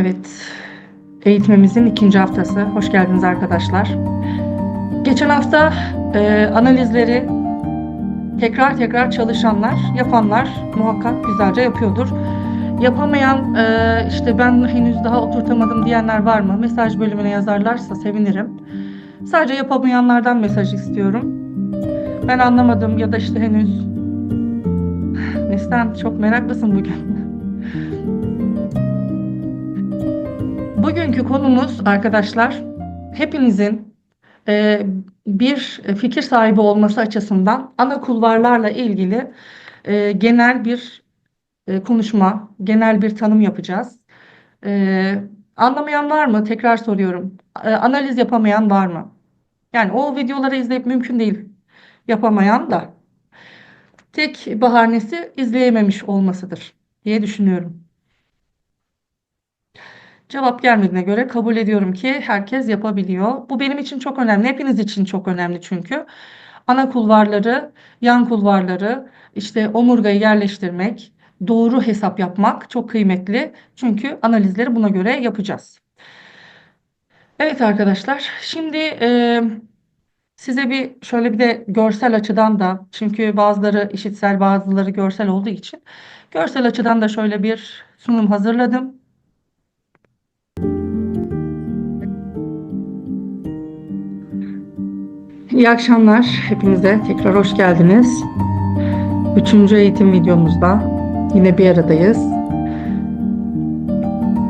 Evet, eğitimimizin ikinci haftası. Hoş geldiniz arkadaşlar. Geçen hafta e, analizleri tekrar tekrar çalışanlar, yapanlar muhakkak güzelce yapıyordur. Yapamayan, e, işte ben henüz daha oturtamadım diyenler var mı? Mesaj bölümüne yazarlarsa sevinirim. Sadece yapamayanlardan mesaj istiyorum. Ben anlamadım ya da işte henüz... Neslihan çok meraklısın bugün. Bugünkü konumuz arkadaşlar hepinizin e, bir fikir sahibi olması açısından ana kulvarlarla ilgili e, genel bir e, konuşma, genel bir tanım yapacağız. E, anlamayan var mı? Tekrar soruyorum. E, analiz yapamayan var mı? Yani o videoları izleyip mümkün değil yapamayan da tek bahanesi izleyememiş olmasıdır diye düşünüyorum. Cevap gelmediğine göre kabul ediyorum ki herkes yapabiliyor. Bu benim için çok önemli. Hepiniz için çok önemli çünkü. Ana kulvarları, yan kulvarları, işte omurgayı yerleştirmek, doğru hesap yapmak çok kıymetli. Çünkü analizleri buna göre yapacağız. Evet arkadaşlar, şimdi e, size bir şöyle bir de görsel açıdan da çünkü bazıları işitsel bazıları görsel olduğu için görsel açıdan da şöyle bir sunum hazırladım. İyi akşamlar hepinize. Tekrar hoş geldiniz. Üçüncü eğitim videomuzda yine bir aradayız.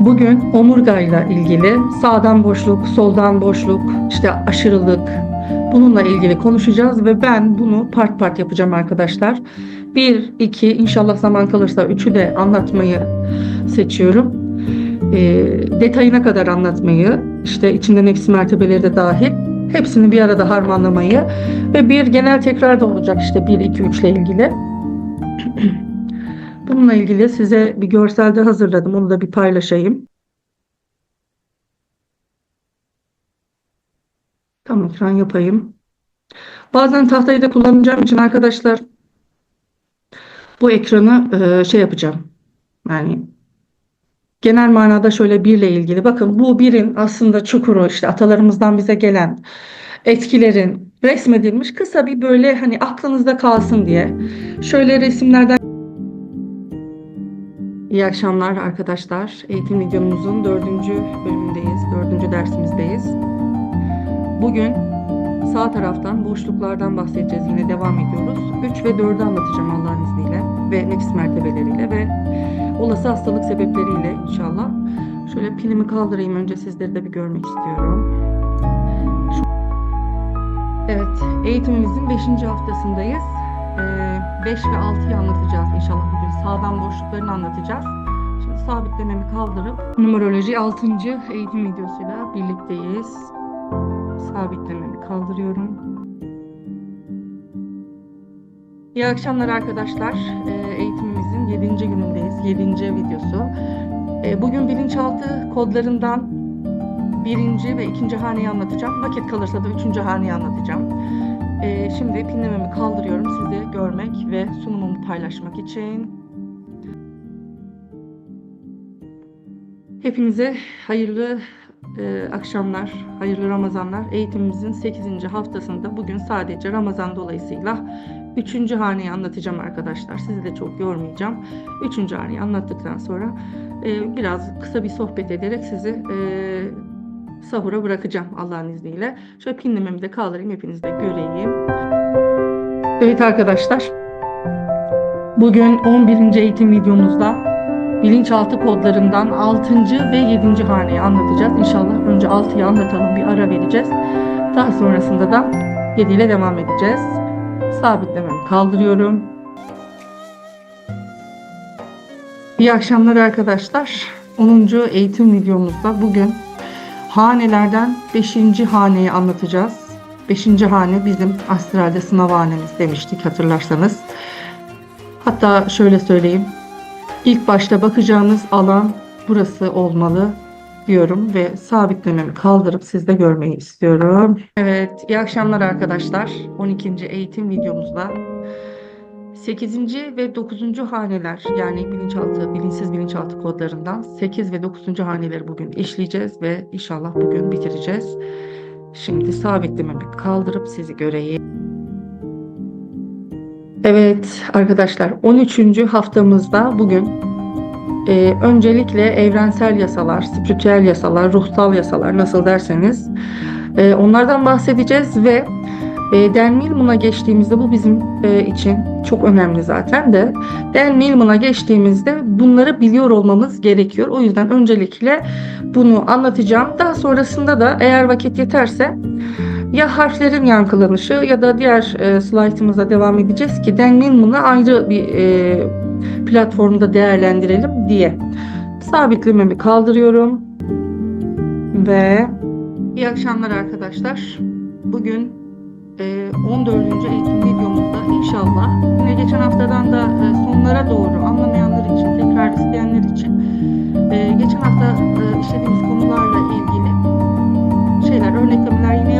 Bugün omurgayla ilgili sağdan boşluk, soldan boşluk, işte aşırılık bununla ilgili konuşacağız ve ben bunu part part yapacağım arkadaşlar. Bir, iki, inşallah zaman kalırsa üçü de anlatmayı seçiyorum. E, detayına kadar anlatmayı, işte içinde nefsi mertebeleri de dahil Hepsini bir arada harmanlamayı ve bir genel tekrar da olacak işte 1, 2, 3 ile ilgili. Bununla ilgili size bir görselde hazırladım. Onu da bir paylaşayım. Tam ekran yapayım. Bazen tahtayı da kullanacağım için arkadaşlar bu ekranı e, şey yapacağım. Yani genel manada şöyle birle ilgili. Bakın bu birin aslında çukuru işte atalarımızdan bize gelen etkilerin resmedilmiş kısa bir böyle hani aklınızda kalsın diye. Şöyle resimlerden İyi akşamlar arkadaşlar. Eğitim videomuzun dördüncü bölümündeyiz. Dördüncü dersimizdeyiz. Bugün sağ taraftan boşluklardan bahsedeceğiz. Yine devam ediyoruz. 3 ve 4'ü anlatacağım Allah'ın izniyle. Ve nefis mertebeleriyle ve olası hastalık sebepleriyle inşallah. Şöyle pinimi kaldırayım önce sizleri de bir görmek istiyorum. Evet, eğitimimizin 5. haftasındayız. 5 ve 6'yı anlatacağız inşallah bugün. Sağdan boşluklarını anlatacağız. Şimdi sabitlememi kaldırıp numeroloji 6. eğitim videosuyla birlikteyiz. Sabitlememi kaldırıyorum. İyi akşamlar arkadaşlar. Eğitimimizin 7. günündeyiz. 7. videosu. Bugün bilinçaltı kodlarından birinci ve ikinci haneyi anlatacağım. Vakit kalırsa da üçüncü haneyi anlatacağım. Ee, şimdi pinlememi kaldırıyorum sizi görmek ve sunumumu paylaşmak için. Hepinize hayırlı e, akşamlar, hayırlı Ramazanlar. Eğitimimizin 8. haftasında bugün sadece Ramazan dolayısıyla 3. haneyi anlatacağım arkadaşlar. Sizi de çok yormayacağım. 3. haneyi anlattıktan sonra e, biraz kısa bir sohbet ederek sizi e, sahura bırakacağım Allah'ın izniyle. Şöyle pinlememi de kaldırayım hepiniz de göreyim. Evet arkadaşlar. Bugün 11. eğitim videomuzda bilinçaltı kodlarından 6. ve 7. haneyi anlatacağız. İnşallah önce 6'yı anlatalım bir ara vereceğiz. Daha sonrasında da 7 ile devam edeceğiz. Sabitlememi kaldırıyorum. İyi akşamlar arkadaşlar. 10. eğitim videomuzda bugün hanelerden 5. haneyi anlatacağız. 5. hane bizim astralde sınav hanemiz demiştik hatırlarsanız. Hatta şöyle söyleyeyim. İlk başta bakacağınız alan burası olmalı diyorum ve sabitlememi kaldırıp sizde görmeyi istiyorum. Evet, iyi akşamlar arkadaşlar. 12. eğitim videomuzda 8. ve 9. haneler yani bilinçaltı, bilinçsiz bilinçaltı kodlarından 8 ve 9. haneleri bugün işleyeceğiz ve inşallah bugün bitireceğiz. Şimdi sabitlememi kaldırıp sizi göreyim. Evet arkadaşlar 13. haftamızda bugün e, öncelikle evrensel yasalar, spiritüel yasalar, ruhsal yasalar nasıl derseniz e, onlardan bahsedeceğiz ve e, Dan Millman'a geçtiğimizde bu bizim e, için çok önemli zaten de Dan Millman'a geçtiğimizde bunları biliyor olmamız gerekiyor. O yüzden öncelikle bunu anlatacağım. Daha sonrasında da eğer vakit yeterse ya harflerin yankılanışı ya da diğer e, slaytımıza devam edeceğiz ki Dan Millman'ı ayrı bir e, platformda değerlendirelim diye. Sabitlememi kaldırıyorum ve iyi akşamlar arkadaşlar. Bugün e, 14. eğitim videomuzda inşallah yine geçen haftadan da e, sonlara doğru anlamayanlar için, tekrar isteyenler için e, geçen hafta e, işlediğimiz konularla ilgili şeyler, örneklemeler yine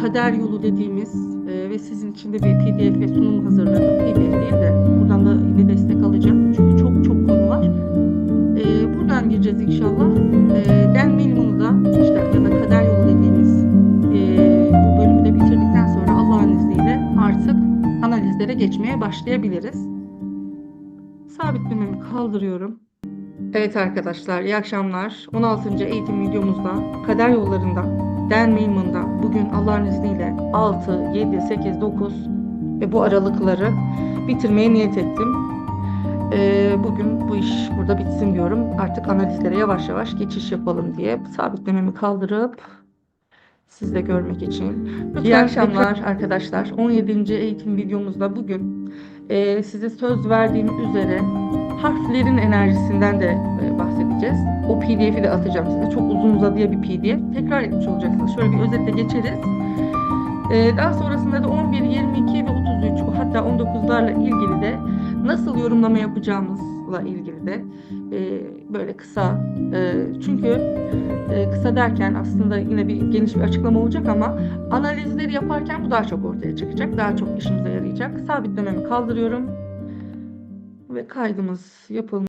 kader yolu dediğimiz e, ve sizin için de bir pdf ve sunum hazırladım. Pdf değil de buradan da yine destek alacağım. Çünkü çok çok konu var. E, buradan gireceğiz inşallah. E, Dan Millman'ı da işte ya da kader yolu dediğimiz e, bu bölümü de bitirdikten sonra Allah'ın izniyle artık analizlere geçmeye başlayabiliriz. Sabitlememi kaldırıyorum. Evet arkadaşlar iyi akşamlar. 16. eğitim videomuzda kader yollarından Dan Millman'da bugün Allah'ın izniyle 6, 7, 8, 9 ve bu aralıkları bitirmeye niyet ettim. Ee, bugün bu iş burada bitsin diyorum. Artık analizlere yavaş yavaş geçiş yapalım diye sabitlememi kaldırıp siz de görmek için. İyi akşamlar arkadaşlar. 17. eğitim videomuzda bugün e, size söz verdiğim üzere harflerin enerjisinden de e, bahsedeceğiz. O pdf'i de atacağım size. Çok uzun uzadıya bir pdf. Tekrar etmiş olacaksınız. Şöyle bir özetle geçeriz. E, daha sonrasında da 11, 22 ve 33 hatta 19'larla ilgili de nasıl yorumlama yapacağımızla ilgili de e, böyle kısa çünkü kısa derken aslında yine bir geniş bir açıklama olacak ama analizleri yaparken bu daha çok ortaya çıkacak. Daha çok işimize yarayacak. Sabitlememi kaldırıyorum ve kaydımız yapılmış.